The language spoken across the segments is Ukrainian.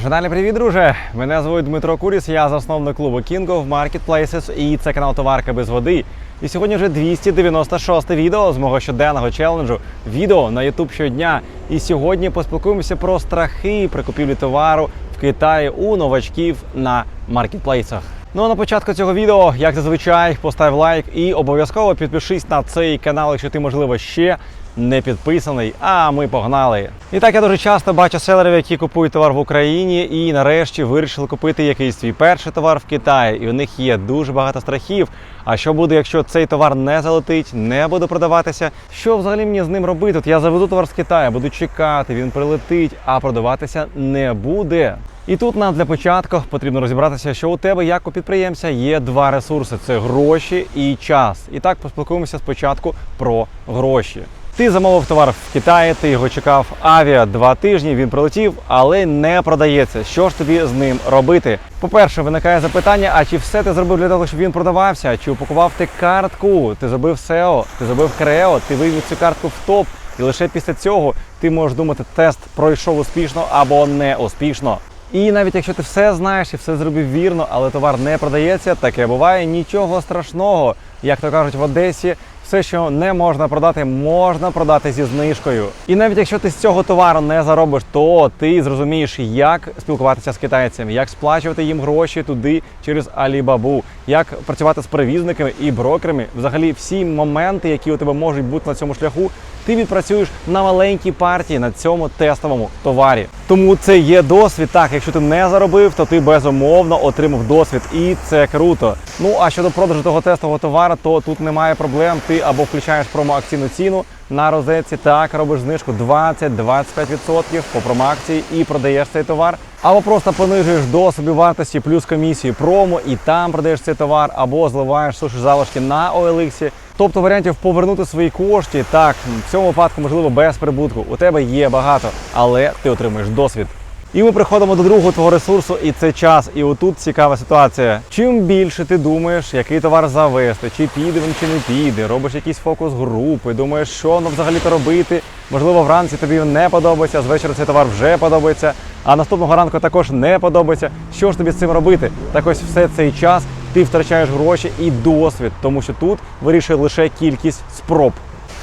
Маржинальний привіт, друже! Мене звуть Дмитро Куріс, я засновник клубу King of Marketplaces і це канал Товарка без води. І сьогодні вже 296 відео з мого щоденного челенджу. Відео на YouTube щодня. І сьогодні поспілкуємося про страхи при купівлі товару в Китаї у новачків на маркетплейсах. Ну а на початку цього відео, як зазвичай, постав лайк і обов'язково підпишись на цей канал, якщо ти, можливо, ще не підписаний. А ми погнали. І так я дуже часто бачу селерів, які купують товар в Україні і нарешті вирішили купити якийсь свій перший товар в Китаї. І у них є дуже багато страхів. А що буде, якщо цей товар не залетить, не буде продаватися? Що взагалі мені з ним робити? От я заведу товар з Китаю, буду чекати, він прилетить, а продаватися не буде. І тут нам для початку потрібно розібратися, що у тебе, як у підприємця, є два ресурси: це гроші і час. І так поспілкуємося спочатку про гроші. Ти замовив товар в Китаї, ти його чекав авіа два тижні, він прилетів, але не продається. Що ж тобі з ним робити? По-перше, виникає запитання: а чи все ти зробив для того, щоб він продавався? Чи упакував ти картку? Ти зробив SEO, ти зробив Крео, ти вивів цю картку в топ, і лише після цього ти можеш думати, тест пройшов успішно або не успішно. І навіть якщо ти все знаєш і все зробив вірно, але товар не продається, таке буває нічого страшного. Як то кажуть в Одесі, все, що не можна продати, можна продати зі знижкою. І навіть якщо ти з цього товару не заробиш, то ти зрозумієш, як спілкуватися з китайцями, як сплачувати їм гроші туди через Alibaba, як працювати з перевізниками і брокерами. Взагалі, всі моменти, які у тебе можуть бути на цьому шляху, ти відпрацюєш на маленькій партії на цьому тестовому товарі. Тому це є досвід. Так, якщо ти не заробив, то ти безумовно отримав досвід, і це круто. Ну а щодо продажу того тестового товару, то тут немає проблем. Ти або включаєш промоакційну ціну на розетці, так робиш знижку 20-25% по промоакції і продаєш цей товар. Або просто понижуєш до собівартості плюс комісію промо і там продаєш цей товар, або зливаєш суші залишки на OLX. Тобто варіантів повернути свої кошти, так в цьому випадку можливо без прибутку. У тебе є багато, але ти отримуєш досвід. І ми приходимо до другого твого ресурсу, і це час. І отут цікава ситуація. Чим більше ти думаєш, який товар завести, чи піде він, чи не піде, робиш якісь фокус групи, думаєш, що ну взагалі-то робити. Можливо, вранці тобі не подобається, з вечора цей товар вже подобається, а наступного ранку також не подобається. Що ж тобі з цим робити? Так ось все цей час ти втрачаєш гроші і досвід, тому що тут вирішує лише кількість спроб.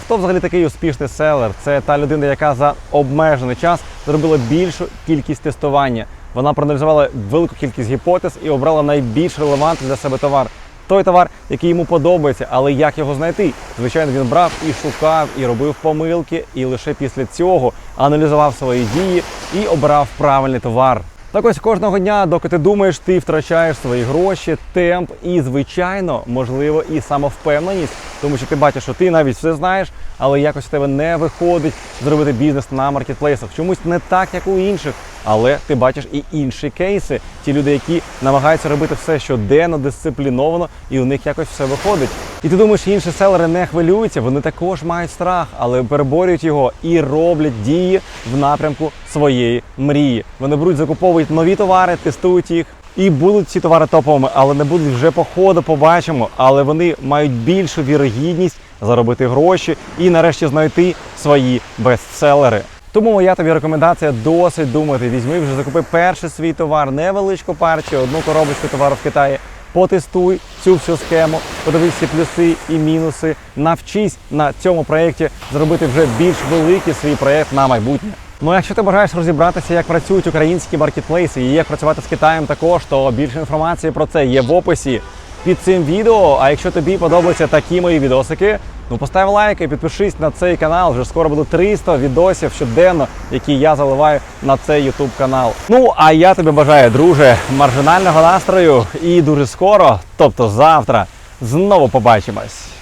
Хто взагалі такий успішний селер? Це та людина, яка за обмежений час зробила більшу кількість тестування. Вона проаналізувала велику кількість гіпотез і обрала найбільш релевантний для себе товар. Той товар, який йому подобається, але як його знайти? Звичайно, він брав і шукав, і робив помилки, і лише після цього аналізував свої дії і обрав правильний товар. Так ось кожного дня, доки ти думаєш, ти втрачаєш свої гроші, темп і, звичайно, можливо, і самовпевненість, тому що ти бачиш, що ти навіть все знаєш, але якось в тебе не виходить зробити бізнес на маркетплейсах. Чомусь не так, як у інших. Але ти бачиш і інші кейси, ті люди, які намагаються робити все щоденно, дисципліновано, і у них якось все виходить. І ти думаєш, інші селери не хвилюються, вони також мають страх, але переборюють його і роблять дії в напрямку своєї мрії. Вони беруть, закуповують нові товари, тестують їх. І будуть ці товари топовими, але не будуть вже по ходу, побачимо. Але вони мають більшу вірогідність заробити гроші і нарешті знайти свої бестселери. Тому моя тобі рекомендація досить думати. Візьми вже закупи перший свій товар, невеличку партію, одну коробочку товару в Китаї. Потестуй цю всю схему, подивись всі плюси і мінуси. Навчись на цьому проєкті зробити вже більш великий свій проєкт на майбутнє. Ну, якщо ти бажаєш розібратися, як працюють українські маркетплейси і як працювати з Китаєм також, то більше інформації про це є в описі під цим відео. А якщо тобі подобаються такі мої відосики, ну постав лайк і підпишись на цей канал. Вже скоро буде 300 відосів щоденно, які я заливаю на цей YouTube канал. Ну а я тобі бажаю, друже, маржинального настрою і дуже скоро, тобто завтра, знову побачимось.